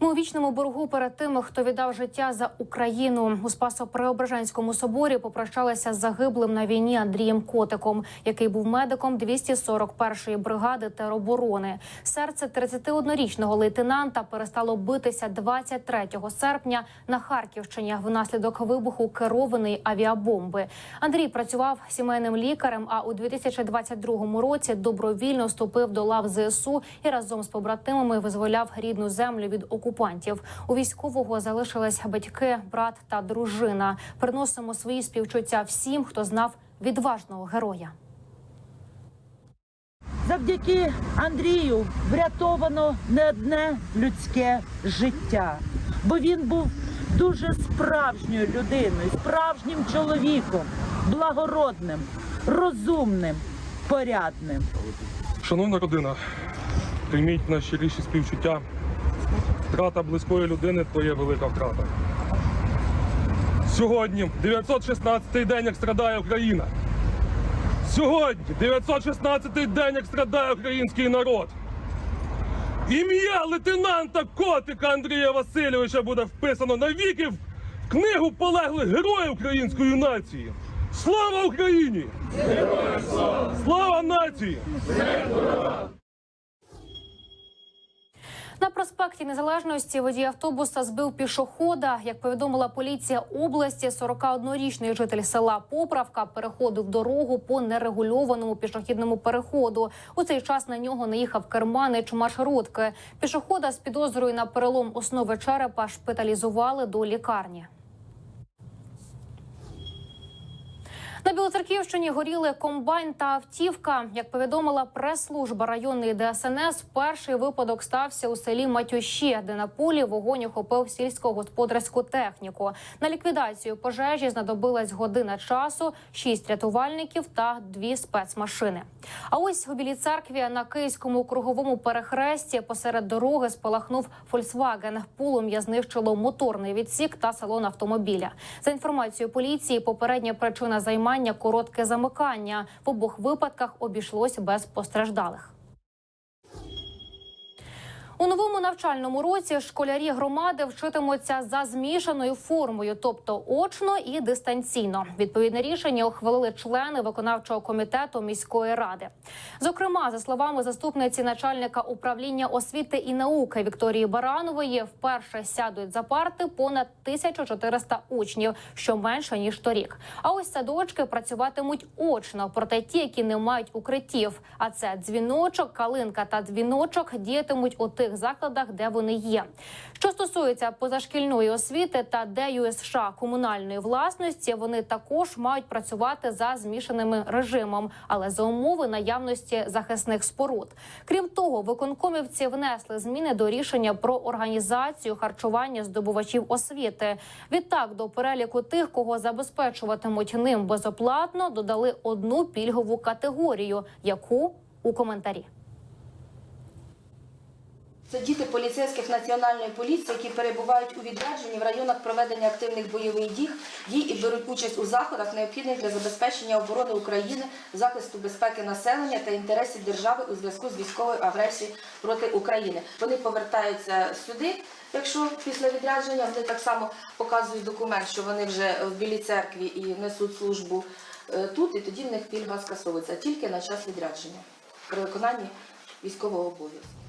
Ми у вічному боргу перед тими, хто віддав життя за Україну. У Спасо-Преображенському соборі попрощалися з загиблим на війні Андрієм Котиком, який був медиком 241-ї бригади тероборони. Серце 31-річного лейтенанта перестало битися 23 серпня на Харківщині внаслідок вибуху керованої авіабомби. Андрій працював сімейним лікарем. А у 2022 році добровільно вступив до лав ЗСУ і разом з побратимами визволяв рідну землю від окупантів. У військового залишились батьки, брат та дружина. Приносимо свої співчуття всім, хто знав відважного героя. Завдяки Андрію врятовано не одне людське життя, бо він був дуже справжньою людиною, справжнім чоловіком, благородним, розумним, порядним. Шановна родина, прийміть найщиріші співчуття. Втрата близької людини то є велика втрата. Сьогодні 916-й день, як страдає Україна. Сьогодні 916-й день, як страдає український народ. Ім'я лейтенанта Котика Андрія Васильовича буде вписано навіки в книгу полеглих героїв української нації. Слава Україні! Слава нації! На проспекті Незалежності водій автобуса збив пішохода. Як повідомила поліція області, 41-річний житель села Поправка переходив дорогу по нерегульованому пішохідному переходу. У цей час на нього наїхав керманич маршрутки. Пішохода з підозрою на перелом основи черепа шпиталізували до лікарні. Білоцерківщині горіли комбайн та автівка. Як повідомила прес-служба районної ДСНС, перший випадок стався у селі Матюші, де на полі вогонь охопив сільськогосподарську техніку. На ліквідацію пожежі знадобилась година часу, шість рятувальників та дві спецмашини. А ось у Білій церкві на київському круговому перехресті посеред дороги спалахнув Фольксваген. Полум'я знищило моторний відсік та салон автомобіля. За інформацією поліції, попередня причина займання коротке замикання. В обох випадках обійшлось без постраждалих. У новому навчальному році школярі громади вчитимуться за змішаною формою, тобто очно і дистанційно. Відповідне рішення ухвалили члени виконавчого комітету міської ради. Зокрема, за словами заступниці начальника управління освіти і науки Вікторії Баранової, вперше сядуть за парти понад 1400 учнів, що менше ніж торік. А ось садочки працюватимуть очно, проте ті, які не мають укриттів. А це дзвіночок, калинка та дзвіночок діятимуть у тих закладах, де вони є. Що стосується позашкільної освіти та ДЮСШ комунальної власності, вони також мають працювати за змішаним режимом, але за умови наявності захисних споруд. Крім того, виконкомівці внесли зміни до рішення про організацію харчування здобувачів освіти. Відтак до переліку тих, кого забезпечуватимуть ним безоплатно, додали одну пільгову категорію, яку у коментарі. Це діти поліцейських національної поліції, які перебувають у відрядженні в районах проведення активних бойових дій дій і беруть участь у заходах, необхідних для забезпечення оборони України, захисту безпеки населення та інтересів держави у зв'язку з військовою агресією проти України. Вони повертаються сюди. Якщо після відрядження вони так само показують документ, що вони вже в білій церкві і несуть службу е, тут, і тоді в них пільга скасовується тільки на час відрядження при виконанні військового обов'язку.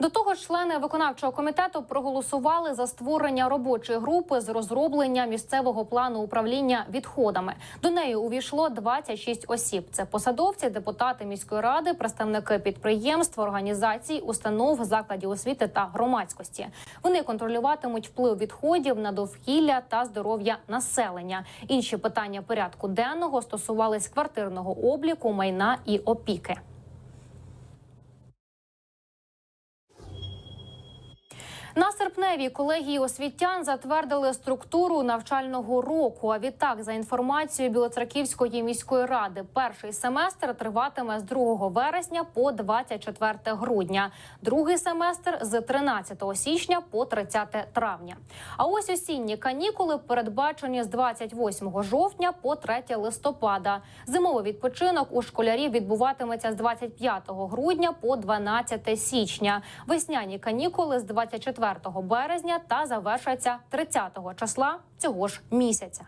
До того ж, члени виконавчого комітету проголосували за створення робочої групи з розроблення місцевого плану управління відходами. До неї увійшло 26 осіб. Це посадовці, депутати міської ради, представники підприємств, організацій, установ, закладів освіти та громадськості. Вони контролюватимуть вплив відходів на довкілля та здоров'я населення. Інші питання порядку денного стосувались квартирного обліку, майна і опіки. На серпневій колегії освітян затвердили структуру навчального року. А відтак, за інформацією Білоцерківської міської ради, перший семестр триватиме з 2 вересня по 24 грудня, другий семестр з 13 січня по 30 травня. А ось осінні канікули передбачені з 28 жовтня по 3 листопада. Зимовий відпочинок у школярів відбуватиметься з 25 грудня по 12 січня. Весняні канікули з 24 березня та завершаться 30 числа цього ж місяця.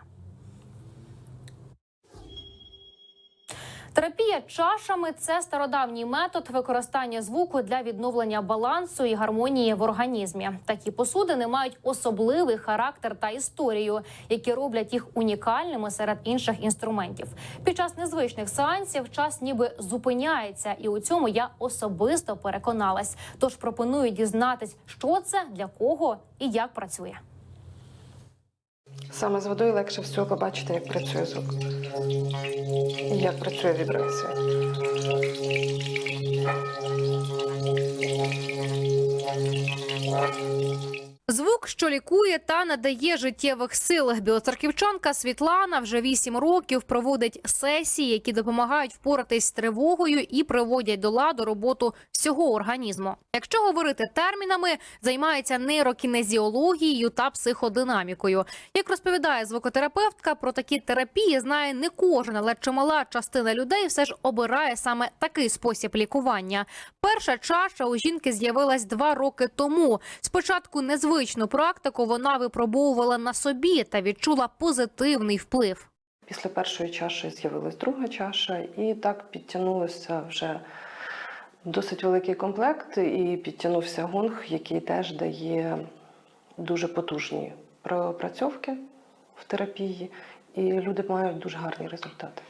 Терапія чашами це стародавній метод використання звуку для відновлення балансу і гармонії в організмі. Такі посудини мають особливий характер та історію, які роблять їх унікальними серед інших інструментів. Під час незвичних сеансів час ніби зупиняється, і у цьому я особисто переконалась. Тож пропоную дізнатись, що це для кого і як працює. Саме з водою легше всього побачити, як працює звук і як працює вібрація. Звук, що лікує та надає життєвих сил. Білоцерківчанка Світлана вже вісім років проводить сесії, які допомагають впоратись з тривогою і приводять до ладу роботу всього організму. Якщо говорити термінами, займається нейрокінезіологією та психодинамікою. Як розповідає звукотерапевтка, про такі терапії знає не кожен, але чимала частина людей все ж обирає саме такий спосіб лікування. Перша чаша у жінки з'явилась два роки тому. Спочатку незвичну практику вона випробовувала на собі та відчула позитивний вплив. Після першої чаші з'явилась друга чаша, і так підтягнулося вже досить великий комплект, і підтягнувся гонг, який теж дає дуже потужні пропрацьовки в терапії, і люди мають дуже гарні результати.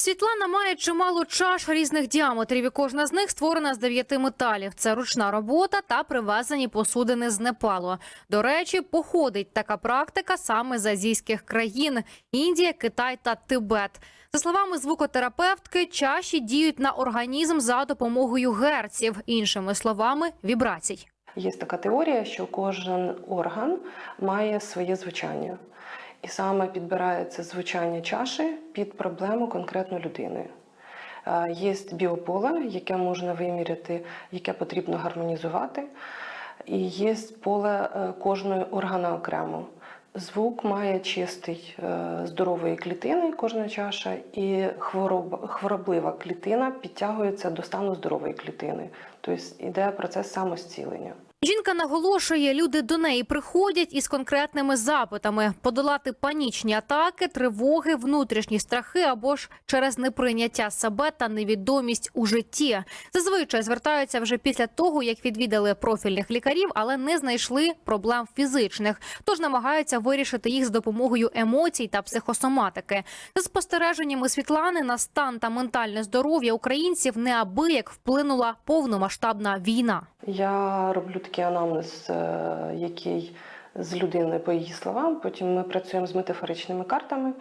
Світлана має чимало чаш різних діаметрів, і кожна з них створена з дев'яти металів. Це ручна робота та привезені посудини з Непалу. До речі, походить така практика саме з азійських країн: Індія, Китай та Тибет. За словами звукотерапевтки, чаші діють на організм за допомогою герців, іншими словами, вібрацій. Є така теорія, що кожен орган має своє звучання. І саме підбирається звучання чаші під проблему конкретної людини. Е, Є біополе, яке можна виміряти, яке потрібно гармонізувати, і є поле е, кожної органа окремо. Звук має чистий е, здорової клітини, кожна чаша, і хвороб, хвороблива клітина підтягується до стану здорової клітини. Тобто йде процес самозцілення. Жінка наголошує, люди до неї приходять із конкретними запитами: подолати панічні атаки, тривоги, внутрішні страхи або ж через неприйняття себе та невідомість у житті. Зазвичай звертаються вже після того, як відвідали профільних лікарів, але не знайшли проблем фізичних, тож намагаються вирішити їх з допомогою емоцій та психосоматики. За спостереженнями Світлани на стан та ментальне здоров'я українців неабияк вплинула повномасштабна війна. Я роблю такий анамнез, е, який з людини по її словам. Потім ми працюємо з метафоричними картами,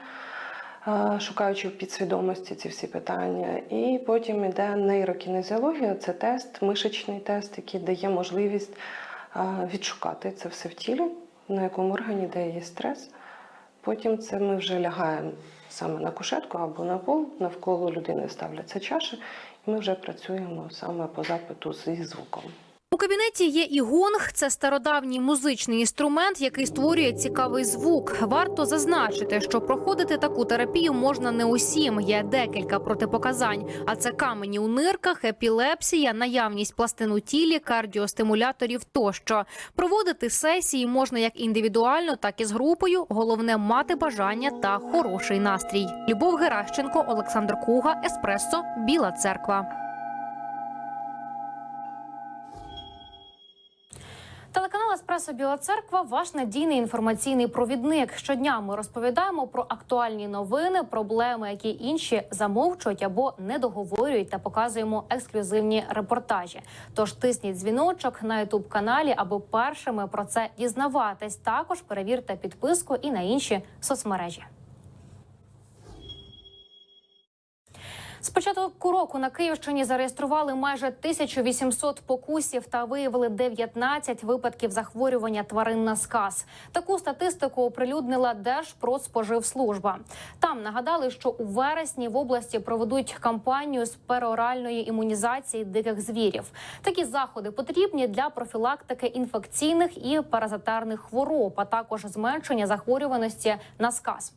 е, шукаючи в підсвідомості ці всі питання. І потім йде нейрокінезіологія, це тест, мишечний тест, який дає можливість е, відшукати це все в тілі, на якому органі, де є стрес. Потім це ми вже лягаємо саме на кушетку або на пол, навколо людини ставляться чаші, і ми вже працюємо саме по запиту зі звуком. У кабінеті є і гонг. Це стародавній музичний інструмент, який створює цікавий звук. Варто зазначити, що проходити таку терапію можна не усім. Є декілька протипоказань. А це камені у нирках, епілепсія, наявність пластин у тілі, кардіостимуляторів тощо. Проводити сесії можна як індивідуально, так і з групою. Головне мати бажання та хороший настрій. Любов Геращенко, Олександр Куга, Еспресо, Біла Церква. Телеканал Еспресо Біла Церква ваш надійний інформаційний провідник. Щодня ми розповідаємо про актуальні новини, проблеми, які інші замовчують або не договорюють, та показуємо ексклюзивні репортажі. Тож тисніть дзвіночок на Ютуб каналі, аби першими про це дізнаватись. Також перевірте підписку і на інші соцмережі. З початку року на Київщині зареєстрували майже 1800 покусів та виявили 19 випадків захворювання тварин на сказ. Таку статистику оприлюднила Держпродспоживслужба. Там нагадали, що у вересні в області проведуть кампанію з пероральної імунізації диких звірів. Такі заходи потрібні для профілактики інфекційних і паразитарних хвороб, а також зменшення захворюваності на сказ.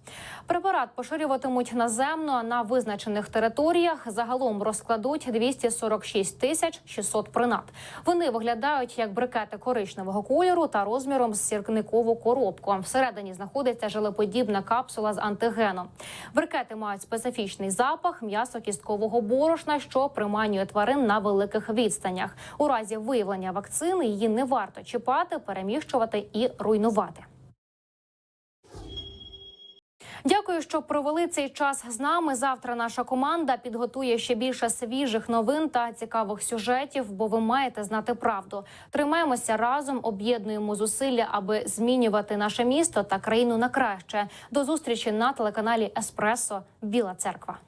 Препарат поширюватимуть наземно на визначених територіях. Загалом розкладуть 246 тисяч 600 принад. Вони виглядають як брикети коричневого кольору та розміром з сірникову коробку. Всередині знаходиться желеподібна капсула з антигеном. Брикети мають специфічний запах м'ясо кісткового борошна, що приманює тварин на великих відстанях. У разі виявлення вакцини її не варто чіпати, переміщувати і руйнувати. Дякую, що провели цей час з нами. Завтра наша команда підготує ще більше свіжих новин та цікавих сюжетів, бо ви маєте знати правду. Тримаємося разом, об'єднуємо зусилля, аби змінювати наше місто та країну на краще. До зустрічі на телеканалі Еспресо Біла Церква.